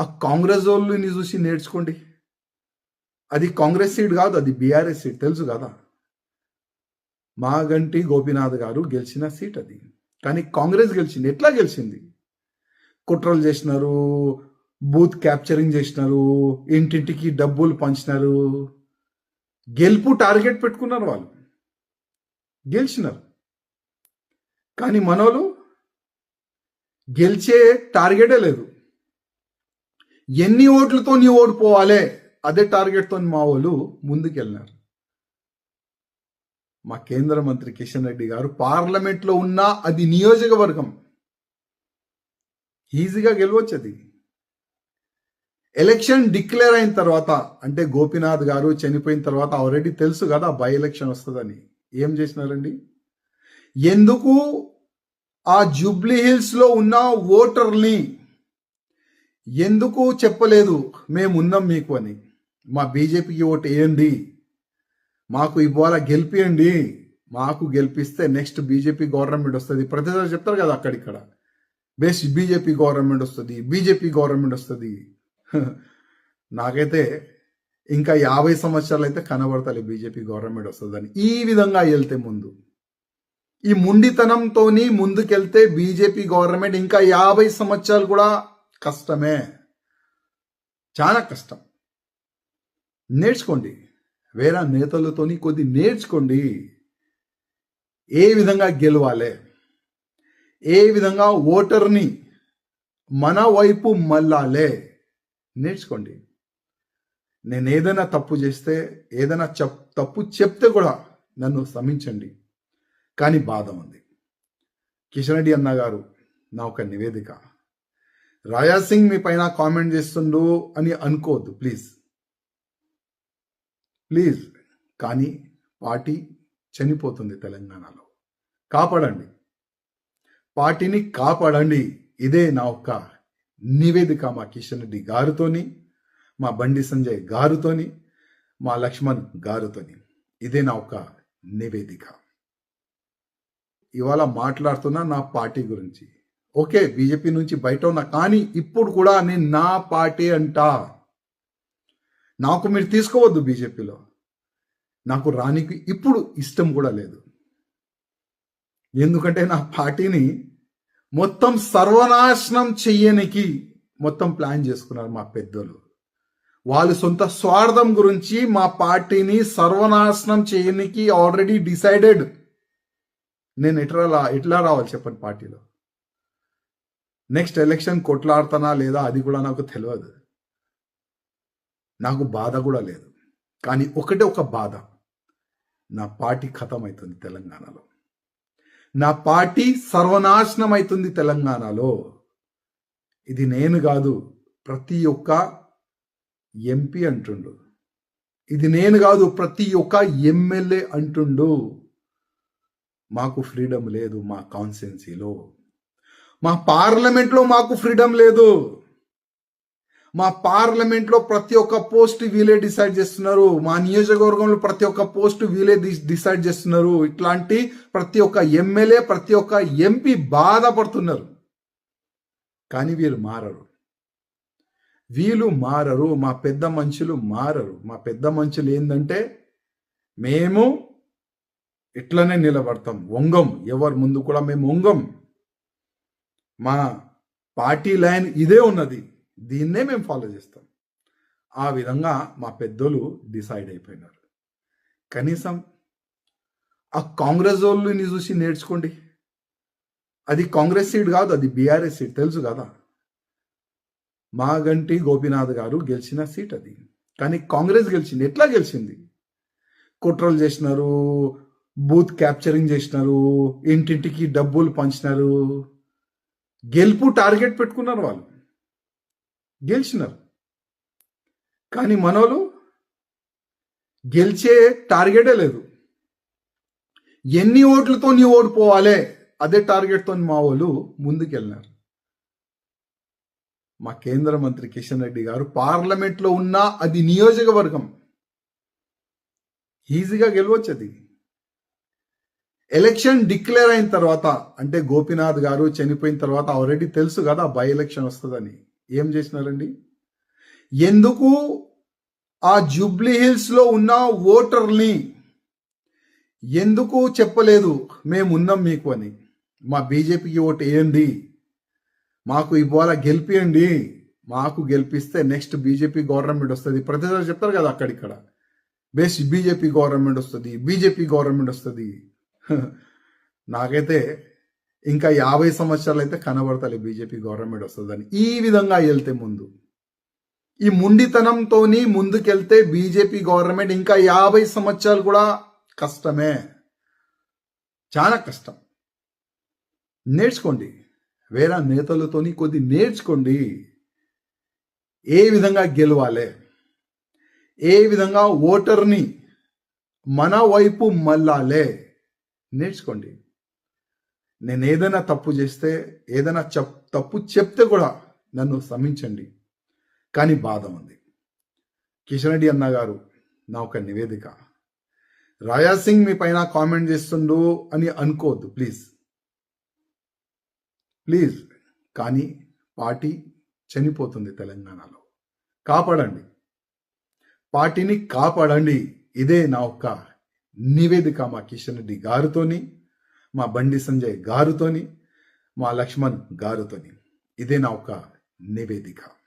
ఆ కాంగ్రెస్ వాళ్ళని చూసి నేర్చుకోండి. అది కాంగ్రెస్ సీట్ కాదు అది బీఆర్ఎస్ సీట్ తెలుసు కదా. మాగంటి గోపీనాథ్ గారు గెలిచిన సీట్ అది. కానీ కాంగ్రెస్ గెలిచింది. ఎట్లా గెలిచింది? కుట్రలు చేసినారు బూత్ క్యాప్చరింగ్ చేసినారు ఇంటింటికి డబ్బులు పంచినారు. గెలుపు టార్గెట్ పెట్టుకున్నారు వాళ్ళు. గెలిచినారు. కానీ మనోలు గెలిచే టార్గెటే లేదు. ఎన్ని ఓట్లతో నీ ఓడిపోవాలే అదే టార్గెట్తో మా వాళ్ళు ముందుకెళ్ళినారు. మా కేంద్ర మంత్రి కిషన్ రెడ్డి గారు పార్లమెంట్లో ఉన్న అది నియోజకవర్గం. ఈజీగా గెలవచ్చు అది. ఎలక్షన్ డిక్లేర్ అయిన తర్వాత అంటే గోపీనాథ్ గారు చనిపోయిన తర్వాత ఆల్రెడీ తెలుసు కదా బై ఎలక్షన్ వస్తుందని. ఏం చేసినారండి? ఎందుకు ఆ జూబ్లీ హిల్స్లో ఉన్న ఓటర్ని ఎందుకు చెప్పలేదు? మేమున్నాం మీకు అని. మా బీజేపీకి ఓటు వేయండి. మాకు ఇవాళ గెలిపియండి. మాకు గెలిపిస్తే నెక్స్ట్ బీజేపీ గవర్నమెంట్ వస్తుంది. ప్రతిసారి చెప్తారు కదా అక్కడిక్కడ. బెస్ట్ బీజేపీ గవర్నమెంట్ వస్తుంది. బీజేపీ గవర్నమెంట్ వస్తుంది. నాకైతే ఇంకా యాభై సంవత్సరాలు అయితే కనబడతాయి బీజేపీ గవర్నమెంట్ వస్తుందని. ఈ విధంగా వెళ్తే ముందు. ఈ ముండితనంతోని ముందుకెళ్తే బీజేపీ గవర్నమెంట్ ఇంకా యాభై సంవత్సరాలు కూడా కష్టమే. చాలా కష్టం. నేర్చుకోండి. వేరే నేతలతోని కొద్ది నేర్చుకోండి. ఏ విధంగా గెలవాలి? ఏ విధంగా ఓటర్ని మన వైపు మళ్ళాలే? నేర్చుకోండి. నేను ఏదైనా తప్పు చేస్తే ఏదైనా చెప్ తప్పు చెప్తే కూడా నన్ను క్షమించండి. కానీ బాధ ఉంది. కిషన్ రెడ్డి అన్న గారు నా ఒక నివేదిక. రాజా సింగ్ మీ పైన కామెంట్ చేస్తుండు అని అనుకోవద్దు ప్లీజ్ ప్లీజ్ కానీ పార్టీ చనిపోతుంది తెలంగాణలో. కాపాడండి. పార్టీని కాపాడండి. ఇదే నా ఒక్క నివేదిక మా కిషన్ రెడ్డి గారితోని మా బండి సంజయ్ గారితోని మా లక్ష్మణ్ గారితోని. ఇదే నా ఒక నివేదిక. ఇవాళ మాట్లాడుతున్నా నా పార్టీ గురించి. ఓకే బీజేపీ నుంచి బయట ఉన్నా కానీ ఇప్పుడు కూడా నేను నా పార్టీ అంట. నాకు మీరు తీసుకోవద్దు బీజేపీలో. నాకు రానికి ఇప్పుడు ఇష్టం కూడా లేదు. ఎందుకంటే నా పార్టీని మొత్తం సర్వనాశనం చెయ్యనికి మొత్తం ప్లాన్ చేసుకున్నారు మా పెద్దలు వాళ్ళ సొంత స్వార్థం గురించి మా పార్టీని సర్వనాశనం చేయనికి ఆల్రెడీ డిసైడెడ్ నేను ఎట్లా ఎట్లా రావాలి చెప్పండి పార్టీలో? నెక్స్ట్ ఎలక్షన్ కొట్లాడుతానా లేదా అది కూడా నాకు తెలియదు నాకు బాధ కూడా లేదు. కానీ ఒకటే ఒక బాధ. నా పార్టీ ఖతం అవుతుంది తెలంగాణలో. నా పార్టీ సర్వనాశనం అవుతుంది తెలంగాణలో. ఇది నేను కాదు ప్రతి ఒక్క ఎంపీ అంటుండు. ఇది నేను కాదు ప్రతి ఒక్క ఎమ్మెల్యే అంటుండు. మాకు ఫ్రీడమ్ లేదు మా కాన్స్టిట్యున్సీలో మా పార్లమెంట్లో మాకు ఫ్రీడమ్ లేదు. మా పార్లమెంట్లో ప్రతి ఒక్క పోస్ట్ వీలే డిసైడ్ చేస్తున్నారు. మా నియోజకవర్గంలో ప్రతి ఒక్క పోస్ట్ వీలే డిసైడ్ చేస్తున్నారు. ఇట్లాంటి ప్రతి ఒక్క ఎమ్మెల్యే ప్రతి ఒక్క ఎంపీ బాధపడుతున్నారు. కానీ వీళ్ళు మారరు. వీళ్ళు మారరు మా పెద్ద మనుషులు మారరు. మా పెద్ద మనుషులు ఏంటంటే మేము ఇట్లనే నిలబడతాం. వంగం. ఎవరు ముందు కూడా మేము వంగం. మా పార్టీ లైన్ ఇదే ఉన్నది. దీన్నే మేము ఫాలో చేస్తాం. ఆ విధంగా మా పెద్దలు డిసైడ్ అయిపోయినారు. కనీసం ఆ కాంగ్రెస్ వాళ్ళని చూసి నేర్చుకోండి. అది కాంగ్రెస్ సీట్ కాదు అది బీఆర్ఎస్ సీట్ తెలుసు కదా? మాగంటి గోపీనాథ్ గారు గెలిచిన సీట్ అది. కానీ కాంగ్రెస్ గెలిచింది. ఎట్లా గెలిచింది? కుట్రలు చేసినారు బూత్ క్యాప్చరింగ్ చేసినారు ఇంటింటికి డబ్బులు పంచినారు. గెలుపు టార్గెట్ పెట్టుకున్నారు వాళ్ళు. గెలిచినారు. కానీ మనోలు గెలిచే టార్గెటే లేదు. ఎన్ని ఓట్లతో నీ ఓడిపోవాలి అదే టార్గెట్తో మా వాళ్ళు ముందుకెళ్ళినారు. మా కేంద్ర మంత్రి కిషన్ రెడ్డి గారు పార్లమెంట్లో ఉన్న అది నియోజకవర్గం. ఈజీగా గెలవచ్చు అది. ఎలక్షన్ డిక్లేర్ అయిన తర్వాత అంటే గోపీనాథ్ గారు చనిపోయిన తర్వాత ఆల్రెడీ తెలుసు కదా బై ఎలక్షన్ వస్తుందని. ఏం చేసినారండి? ఎందుకు ఆ జూబ్లీ హిల్స్లో ఉన్న ఓటర్ని ఎందుకు చెప్పలేదు? మేము ఉన్నాం మీకు అని. మా బీజేపీకి ఓటు వేయండి. మాకు ఇవాళ గెలిపియండి. మాకు గెలిపిస్తే నెక్స్ట్ బీజేపీ గవర్నమెంట్ వస్తుంది. ప్రతిసారి చెప్తారు కదా అక్కడిక్కడ. బెస్ట్ బీజేపీ గవర్నమెంట్ వస్తుంది. బీజేపీ గవర్నమెంట్ వస్తుంది. నాకైతే ఇంకా యాభై సంవత్సరాలు అయితే కనబడతాయి బీజేపీ గవర్నమెంట్ వస్తుందని. ఈ విధంగా వెళ్తే ముందు. ఈ ముండితనంతో ముందుకెళ్తే బీజేపీ గవర్నమెంట్ ఇంకా యాభై సంవత్సరాలు కూడా కష్టమే. చాలా కష్టం. నేర్చుకోండి. వేరే నేతలతోని కొద్ది నేర్చుకోండి. ఏ విధంగా గెలవాలి? ఏ విధంగా ఓటర్ని మన వైపు మళ్ళాలే? నేర్చుకోండి. నేను ఏదైనా తప్పు చేస్తే ఏదైనా చెప్ తప్పు చెప్తే కూడా నన్ను క్షమించండి. కానీ బాధ ఉంది. కిషన్ రెడ్డి అన్న గారు నా ఒక నివేదిక. రాజా సింగ్ మీ పైన కామెంట్ చేస్తుండు అని అనుకోవద్దు ప్లీజ్. ప్లీజ్. కానీ పార్టీ చనిపోతుంది తెలంగాణలో. కాపాడండి. పార్టీని కాపాడండి. ఇదే నా ఒక్క నివేదిక మా కిషన్ రెడ్డి గారితోని మా బండి సంజయ్ గారితోని మా లక్ష్మణ్ గారితోని. ఇదే నా ఒక నివేదిక.